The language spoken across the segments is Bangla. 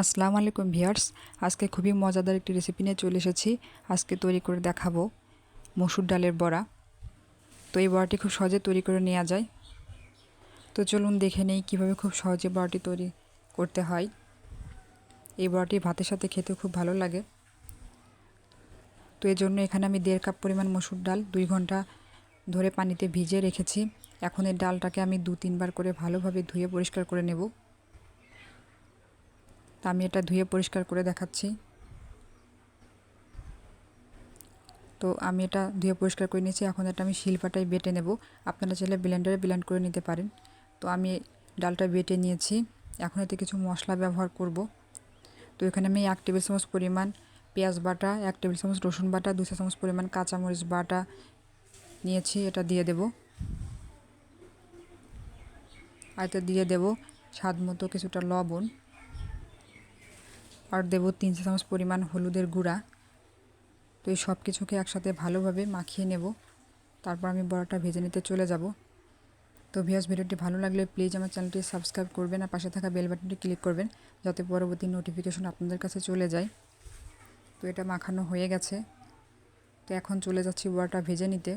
আসসালামু আলাইকুম ভিয়ার্স আজকে খুবই মজাদার একটি রেসিপি নিয়ে চলে এসেছি। আজকে তৈরি করে দেখাবো মসুর ডালের বড়া। তো এই বড়াটি খুব সহজে তৈরি করে নেওয়া যায়। তো চলুন দেখে নেই কীভাবে খুব সহজে বড়াটি তৈরি করতে হয়। এই বড়াটি ভাতের সাথে খেতে খুব ভালো লাগে। তো এই জন্য এখানে আমি দেড় কাপ পরিমাণ মসুর ডাল, দুই ঘণ্টা ধরে পানিতে ভিজিয়ে রেখেছি। এখন এই ডালটাকে আমি দু তিনবার করে ভালোভাবে ধুয়ে পরিষ্কার করে নেব। তা আমি এটা ধুয়ে পরিষ্কার করে দেখাচ্ছি। তো আমি এটা ধুয়ে পরিষ্কার করে নিয়েছি। এখন এটা আমি শিলপাটায় বেটে নেব। আপনারা চাইলে ব্লেন্ডারে ব্লেন্ড করে নিতে পারেন। তো আমি ডালটা বেটে নিয়েছি। এখন এতে কিছু মশলা ব্যবহার করব। তো এখানে আমি এক টেবিল চামচ পরিমাণ পেঁয়াজ বাটা, এক টেবিল চামচ রসুন বাটা দু চা চামচ পরিমাণ কাঁচামরিচ বাটা নিয়েছি। এটা দিয়ে দেব। আর এতে দিয়ে দেব স্বাদ মতো কিছুটা লবণ। আর দেবো তিন চা চামচ পরিমাণ হলুদের গুঁড়া। তো এই সব কিছুকে একসাথে ভালোভাবে মাখিয়ে নেব। তারপর আমি বড়াটা ভেজে নিতে চলে যাব। তো ভিয়াস ভিডিওটি ভালো লাগলে প্লিজ আমার চ্যানেলটি সাবস্ক্রাইব করবেন আর পাশে থাকা বেল বাটনটি ক্লিক করবেন যাতে পরবর্তী নোটিফিকেশন আপনাদের কাছে চলে যায়। তো এটা মাখানো হয়ে গেছে। তো এখন চলে যাচ্ছি বড়াটা ভেজে নিতে।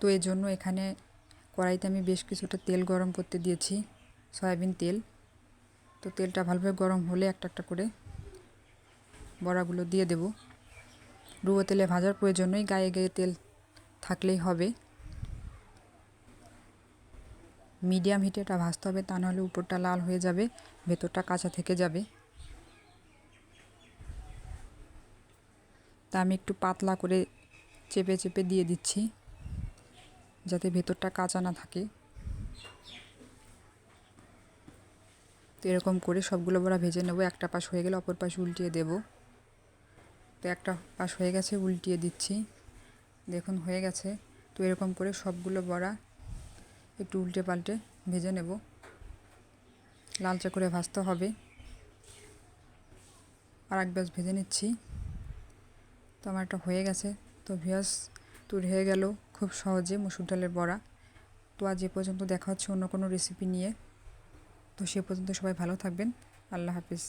তো এই জন্য এখানে কড়াইতে আমি বেশ কিছুটা তেল গরম করতে দিয়েছি, সয়াবিন তেল। তো তেলটা ভালোভাবে গরম হলে একটা একটা করে বড়াগুলো দিয়ে দেব। ডুবো তেলে ভাজার প্রয়োজনই গায়ে গায়ে তেল থাকলেই হবে। মিডিয়াম হিটে এটা ভাজতে হবে, তা নাহলে উপরটা লাল হয়ে যাবে, ভেতরটা কাঁচা থেকে যাবে। তা আমি একটু পাতলা করে চেপে চেপে দিয়ে দিচ্ছি। যাতে ভেতরটা কাঁচা না থাকে। তো এরকম করে সবগুলো বড়া ভেজে নেব। একটা পাশ হয়ে গেলে অপর পাশ উল্টিয়ে দেব। তো একটা পাশ হয়ে গেছে, উল্টিয়ে দিচ্ছি। দেখুন, হয়ে গেছে। তো এরকম করে সবগুলো বড়া একটু উল্টে পাল্টে ভেজে নেব। লালচে করে ভাজতে হবে। আর এক ব্যাস ভেজে নিচ্ছি। তো আমার একটা হয়ে গেছে। তো ভিয়াস তৈরি হয়ে গেল। খুব সহজে মসুর ডালের বড়া। তো আজ এ পর্যন্ত দেখা হচ্ছে অন্য কোনো রেসিপি নিয়ে। তো সে পর্যন্ত সবাই ভালো থাকবেন। আল্লাহ হাফিজ।